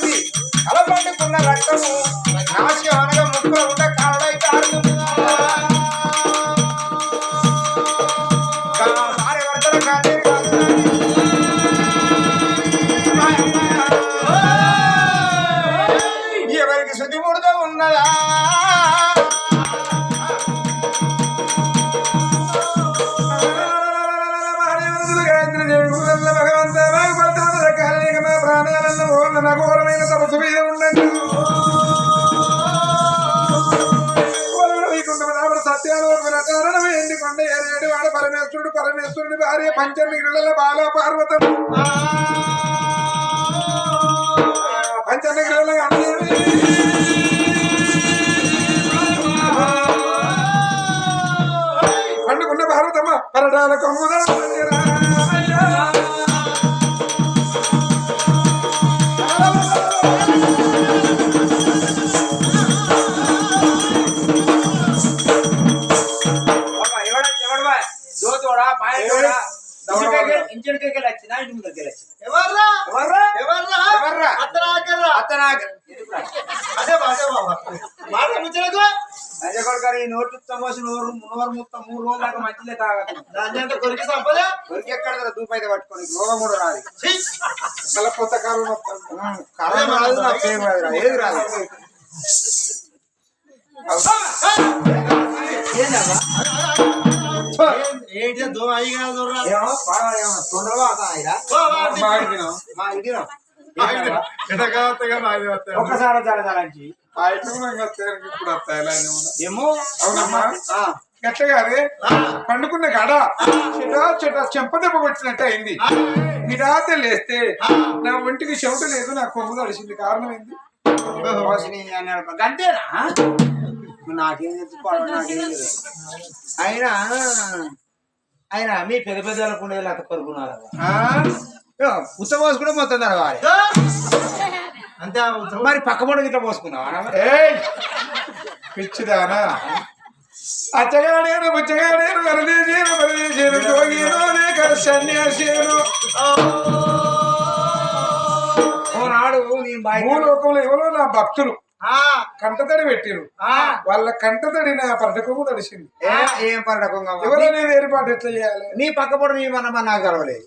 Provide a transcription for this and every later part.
ఉంది కలపండుకున్న రక్తము పరమేశ్వరుడు పరమేశ్వరుడి భార్య పంచమిగిళ్ళ బాల పార్వతము ఇంజన్ కేకలు వచ్చినా ఇంటి ముందుకు వచ్చిన ఎవర్రా? ఎవర్రా? ఎవర్రా? ఎవర్రా? అత్తనాకర్రా అత్తనాగ అదే బా, అదే బాబా మాట ముచ్చరకు అజయకొడగారు ఈ నోటు తమోసి నోరు నోరు మొత్తం మూడు రోజుల దాకా తాగదు అంతా కొరికి సంపద? దొరికి ఎక్కడ కదా? దూపైతే పట్టుకొని రోగం కూడా రాదు! మళ్ళీ కొత్త కారు మొత్తం. రాదు రాదు ఏది రాదు? ఏంటి దూరం ఏమో తొందరగా ఇదిరా ఒక్కసారి జరగాలంచి ఏమో అవునమ్మా. ఎట్లా కాదే పండుకున్న గడ చెటా చెటా చెంపదెబ్బ కొట్టినట్టు అయింది. నిరాత లేస్తే నా ఒంటికి చెమట లేదు నా కొమ్ము తడిసింది. కారణం ఏంది? గంటేనా? నాకేం తెలుసుకోవాలి నాకేం అయినా అయినా మీ పెద్ద పెద్ద వాళ్ళకు ఉండేది అత్త కొరుకున్నారు ఆ? ఉత్త పోసుకుంటే మొత్తం తరవాలి అంతే. మరి పక్క పొడ గిట్ల పోసుకున్నావా ఏయ్! పిచ్చిదానా? అచ్చగాడేను బుచ్చగాడేను వరదేశేను వరదేశేను జోగేను లేక సన్యాసేను. ఓనాడు నేను బాయ్ భూలోకంలో ఎవరో నా భక్తులు. కంటతడి పెట్టిరు. ఆ, వాళ్ళ కంటతడి నా పరటకొమ్ము తడిసింది. ఏ- ఎవరైనా ఏర్పాటు ఎట్లా చేయాలి? నీ పక్క పొడ నీ మన నాకు కలవలేదు.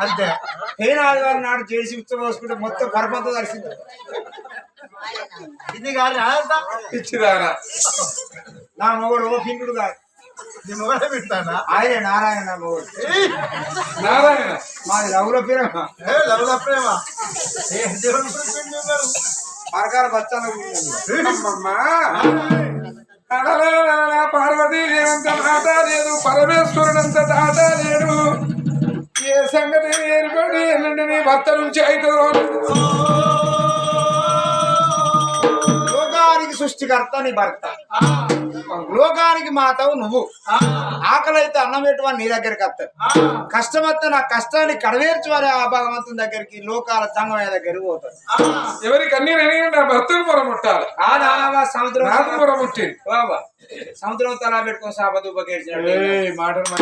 అంతే. ఏం ఆదివారం నాడు చేసి ఉత్త పోసుకుంటే మొత్తం పరపంత తడిసింది. ఇది కాదు నా మొగడు ఓ పింకుడు కాదు. నీ మొగడే పెడతానా? ఆయనే నారాయణ నా మొగడు! నారాయణ. మాది లవ్లో పిరమ. ఏ లవల ప్రేమ. ఏ ఉన్నారు. పరకాల బచ్చాన అమ్మమ్మా అలలలలల పార్వతీ దేవంత మాట లేదు పరమేశ్వరుడంత తాత లేడు ఏ సంగతి ఏర్పడి ఎల్లుండి నీ భర్త నుంచి అవుతుందో లోకానికి సృష్టికర్త నీ భర్త. లోకానికి మాతవు నువ్వు. ఆకలి అయితే అన్నం పెట్టువని నీ దగ్గరికి వస్తాడు. కష్టం వస్తే నా కష్టాన్ని కడవేర్చువని ఆ భగవంతుని దగ్గరికి లోకాల సంగమయ్య దగ్గరికి పోతాడు. ఎవరికి అన్ని నేను నా భర్తను పొరముట్టాలి ఆ సముద్రం నాకు పొరముట్టింది బాబా సముద్రం తలా పెట్టుకొని సాప దుబ్బకేడ్చినట్టు ఏయ్, మాటలు?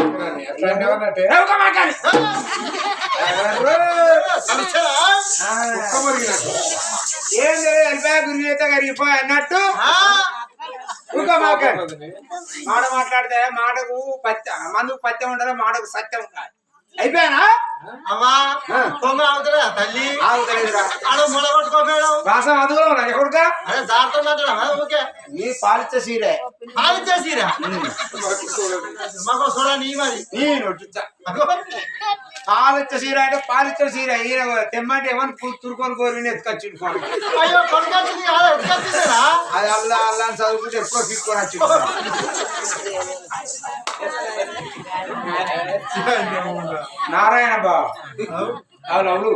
ఏం? తెలియదు వెళ్ళిపోయా గురి అన్నట్టు. మాట మాట్లాడితే మాటకు పత్య మందుకు పత్యం ఉండాలి మాటకు సత్యం ఉండాలి. అయిపోయానా? అమ్మా కొంగ అవుతారా తల్లి. ఆగుతలేదురా. ఆడ మొల కొట్టుకోపోయాడు వాసం అందులో ఉన్నా ఎక్కడుగా అదే జాగ్రత్త ఓకే. నీ పాలిచ్చ సీరే. ఆలోచేసిరా మాకు చూడ నీ మరి. నేను పాలిచ్చ సీర అంటే పాలిచ్చ సీర ఈయన తెమ్మంటే ఏమని తురుకొని కోరి ఎత్తుకొచ్చిండు ఫోన్ అయ్యో అది అల్లా అల్లా అని చదువుకుంటే ఎప్పుడో తీసుకొని వచ్చిండు నారాయణ బా అవును అవును.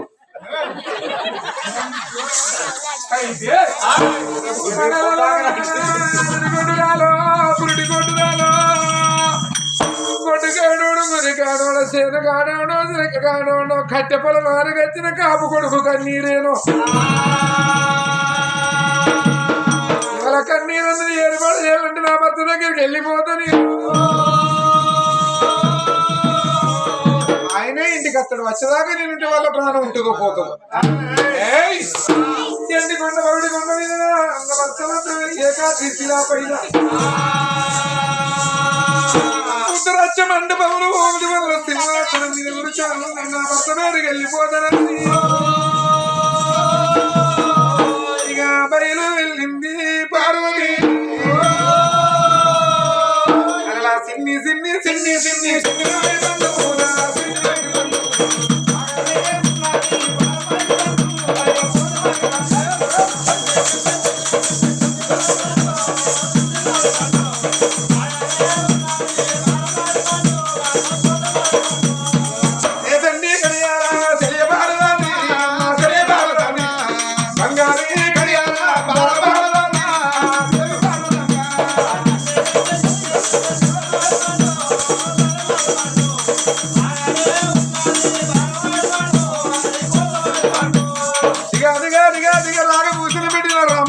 గొడ్డుగాడోడు మురిగాడోడు సేనగాడోడు సిరకగాడోడు కట్టె పొలం ఆరగచ్చిన కాపు కొడుకు కన్నీరేనో. ఇవాళ కన్నీరు ఏర్పాటు చేయాలంటే నా భర్త దగ్గరికి వెళ్ళిపోతాను ఆయనే ఇంటికి ఇంటికి అత్తడు వచ్చేదాకా నేను ఇంటి వాళ్ళ ప్రాణం ఉంటుందో పోతుంది ఏయ్! ఎండి కొండ పవిడి కొండ మీద ఏకాశిలా పైన. ఉత్తరాచ్చ మండపములు ఓమిడి వల్ల సింహాసనం మీద గురుచాను నా భర్త మేరకు వెళ్ళిపోతానని ఇక బయలు వెళ్ళింది పార్వతి. అలా సిన్ని సిన్ని సిన్ని సిన్ని సిన్ని బంధువులా,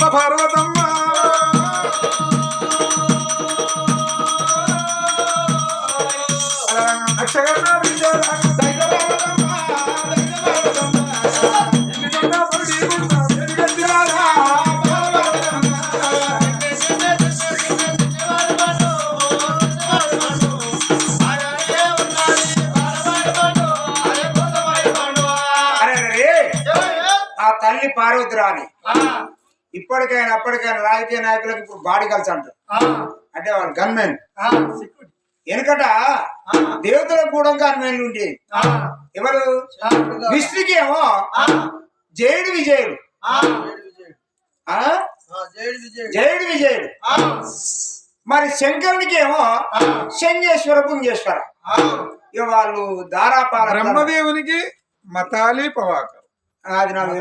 పార్వతమ్మ. అరే అరే ఆ తల్లి పార్వతిరాని ఇప్పటికైనా అప్పటికైనా రాజకీయ నాయకులకు ఇప్పుడు బాడీ కలిసి అంటారు. అంటే వాళ్ళు గన్మెన్ వెనకట దేవతలకు కూడా గన్మెన్లు ఉండేవి. ఎవరు? విష్ణుకి ఏమో జయుడు విజయుడు. ఆ? జయుడు విజయుడు. మరి శంకరునికి ఏమో శంగేశ్వర పుంగేశ్వర. ఇక వాళ్ళు దారాపాల బ్రహ్మదేవునికి మతాలి పవాక అది నాకు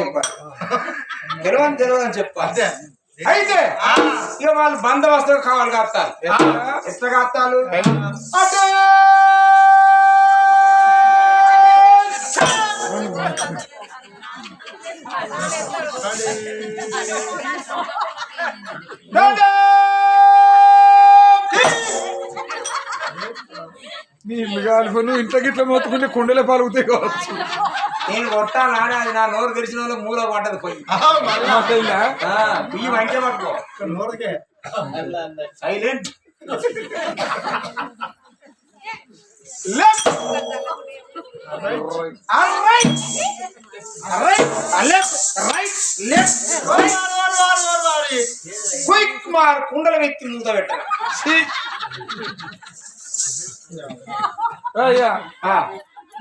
చెప్పాలి. తెలియని తెలియదు అని చెప్పాలి అయితే ఇక వాళ్ళు బందోబస్తు కావాలి కాస్తారు ఎట్లా కాస్తారు అటే! నీ ఇల్లు కాదు నువ్వు ఇంట్లో గిట్ల మొత్తుకుంటే కుండలే పాలుగుతాయి కావచ్చు. నేను కొట్టాను నాని అది నా నోరు తెరిచిన వాళ్ళు మూల పడ్డది పోయి. బియ్యి మంటే పట్టుకో silent left right right left right left quick march కుండల వ్యక్తి మూత పెట్టాలి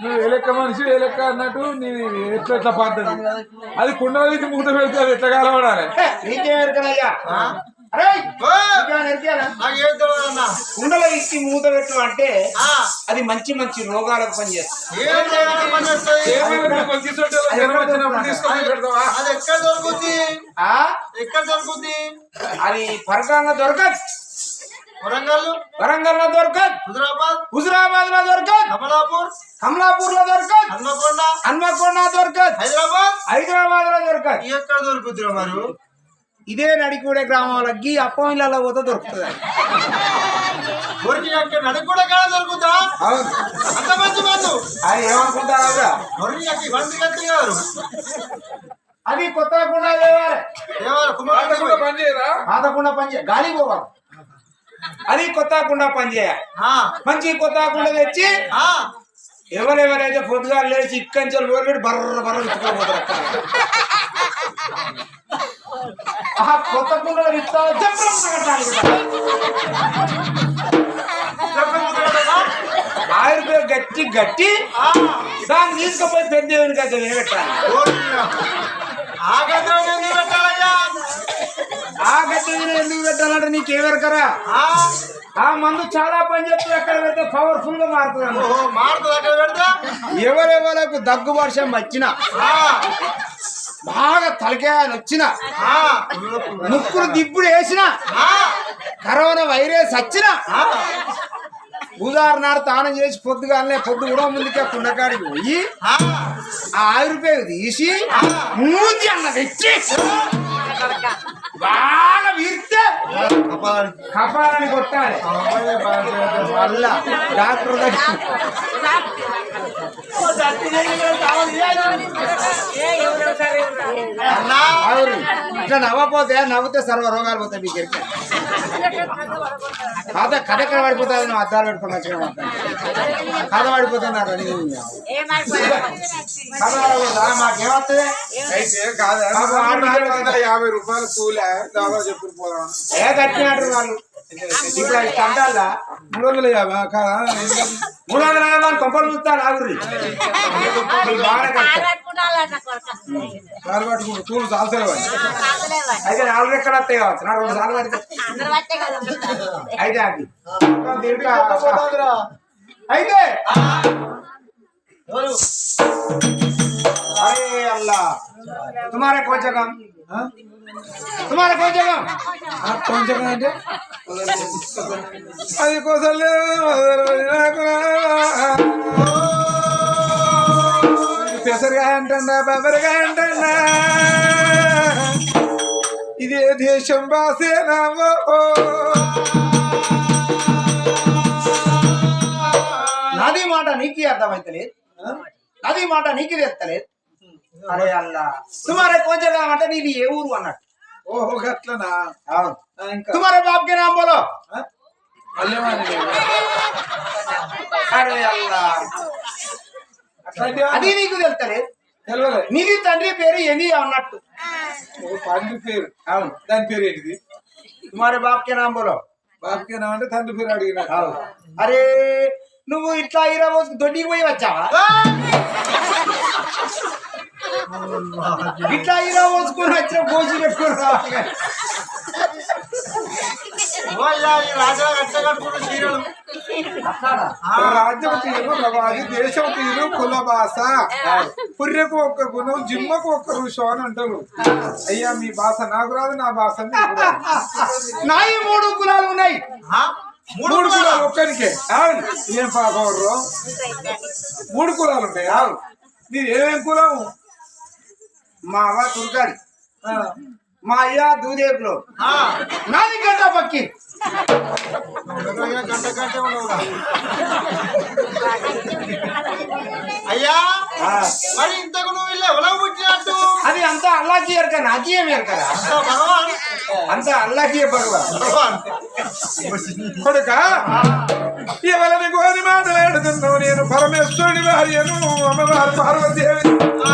నువ్వు ఏ లెక్క మనిషి ఏ లెక్క అన్నట్టు నేను ఎట్లా ఎట్లా పద్ధతి అది కుండల నుంచి మూత పెడితే అది ఎట్లా ఎరికేనా? కుండల ఇచ్చి మూత పెట్టు అంటే అది మంచి మంచి రోగాలకు పనిచేస్తుంది. అది పరకాల దొరకదు. వరంగల్ వరంగల్లో దొరకదు. హుజరాబాద్ హుజరాబాద్లో దొరకదు. కమలాపూర్ కమలాపూర్లో దొరకదు. హన్మకొండ హన్మకొండ దొరకదు. హైదరాబాద్ హైదరాబాద్లో దొరకదు ఎక్కడ దొరుకుతున్నా మరి? ఇదే నడికూడే గ్రామాలకి అప్పం ఇళ్ళలో పోతే దొరుకుతుంది. కూడా దొరుకుతా అంత మంచి మందు. అది ఏమనుకుంటారా అది కొత్త కుండ దేవాల కుమార్ పని చేయరా పాత కుండ పని చేయాలి గాలి పోవాలి. అది కొత్త కుండ పని చేయాలి మంచి కొత్త కుండ తెచ్చి ఎవరెవరైతే పొద్దుగా లేచి ఇక్కంచెలు పోయి బర్ర బర్ర అక్కడ. ఆ కొత్త చెప్పడం కట్టాలి ఆయుర్వేద గట్టి గట్టి దాన్ని తీసుకుపోయి పెద్ద దేవుని గద్దె మీద పెట్టాలి ఆ గద్దె ఎందుకు పెట్టాలయ్యా ఆ గద్దె మీద ఎందుకు పెట్టాలంటే నీకేమెరకరా? ఆ? ఆ మందు చాలా పని చెప్తుంది అక్కడ పెడితే పవర్ఫుల్గా మారుతుంది మారుతుంది అక్కడ పెడతా? ఎవరెవరకు దగ్గు వర్షం వచ్చినా బాగా తలకాయలు వచ్చినా ఆ, ముక్కులు దిప్పుడు వేసినా ఆ, కరోనా వైరస్ వచ్చినా ఆ. ఉదాహరణ తానం చేసి పొద్దుగానే పొద్దు కూడా ముందుకే కుండకాడికి పోయి ఆ, ఆయుర్వేద తీసి మూతి అన్న పెట్టి బాగా వీరితే కపాలని కొట్టాలి మళ్ళా డాక్టర్ దగ్గర అవును. ఇట్లా నవ్వపోతే నవ్వుతే సర్వ రోగాలు పోతాయి మీకు. కథ కథ ఎక్కడ పడిపోతుంది నువ్వు అద్దాలు పెట్టుకుని వచ్చిన కథ పడిపోతున్నారు మాకేమవుతుంది? అయితే కాదా. మాకు ఆరు నాలుగు వందల యాభై రూపాయలు కూలే. దాదా చెప్పులు పోదాం ఏ కట్టినట్టు వాళ్ళు? ఇప్పుడు ఐదు కంటాలా మూడు వందల యాభై మూడు వందల యాభై అని కొంపలు చూస్తా నాగురి కాలు పట్టుకుంటు తూలు చాలసలేవు అయితే నాలుగు ఎక్కడ వస్తాయి కావచ్చు నా రెండు సార్లు పడితే అయితే అది అయితే అరే అల్లా తుమారే కొంచెం तुम्हारे कौन सा काम हाँ? तुम्हारे कौन सा काम కొంచెం అంటే అది కోసం పెసరగా అంటన్నా బెబరగా అంటన్నా ఇదే దేశం బాసేనామో నాది మాట నీకు అర్థమైతలేదు నాది మాట నీకు తెస్తలేదు అరే అల్లా తుమారే కొంచెం కావాలంటే నీది ఏ ఊరు అన్నట్టు? ఓహో గట్లనా? తుమారే బాబుకి నామ్ బోలో అరే అల్లా అది నీకు తెలుతలే? నీది తండ్రి పేరు ఎని అన్నట్టు. తండ్రి పేరు. అవును. దాని పేరు ఏంటిది? తుమారే బాబుకి నామ్ బోలో బాబుకి నామ్ అంటే తండ్రి పేరు అడిగినా. అరే నువ్వు ఇట్లా ఇరవై దొడ్డికి పోయి వచ్చావా? ఇట్లా ఇరా పోసుకొని వచ్చిన గోసి పెట్టుకుని రావాలి? రాజ్యం తీరు దేశం తీరు కుల భాష పుర్రెకు ఒక్క గుణం జిమ్మకు ఒక్క ఋషం అని అంటారు. అయ్యా మీ భాష నాకు రాదు నా భాష మీకు రాదు. నా ఈ మూడు కులాలు ఉన్నాయి. మూడు కులాలు? ఒక్కరికే అవును. ఏం పాపం? మూడు కులాలు ఉంటాయి. అవును. మీరు ఏమేం కులం? మా అవ్వ తుర్కాడి ఆ, మా అయ్య దూదేపులో నాది గంట పక్కి. అయ్యా మరి ఇంతకు నువ్వు వీళ్ళు ఎవరో పుట్టినట్టు? అది అంతా అల్లాకి ఎరక నాకి ఏమి ఎరకరా భగవాన్. అంతా అల్లాకి భగవాన్. కొడుక ఎవరిని కోరి మాట్లాడుతున్నావు? నేను పరమేశ్వరుని భార్యను అమ్మవారు పార్వతీదేవి ఆ.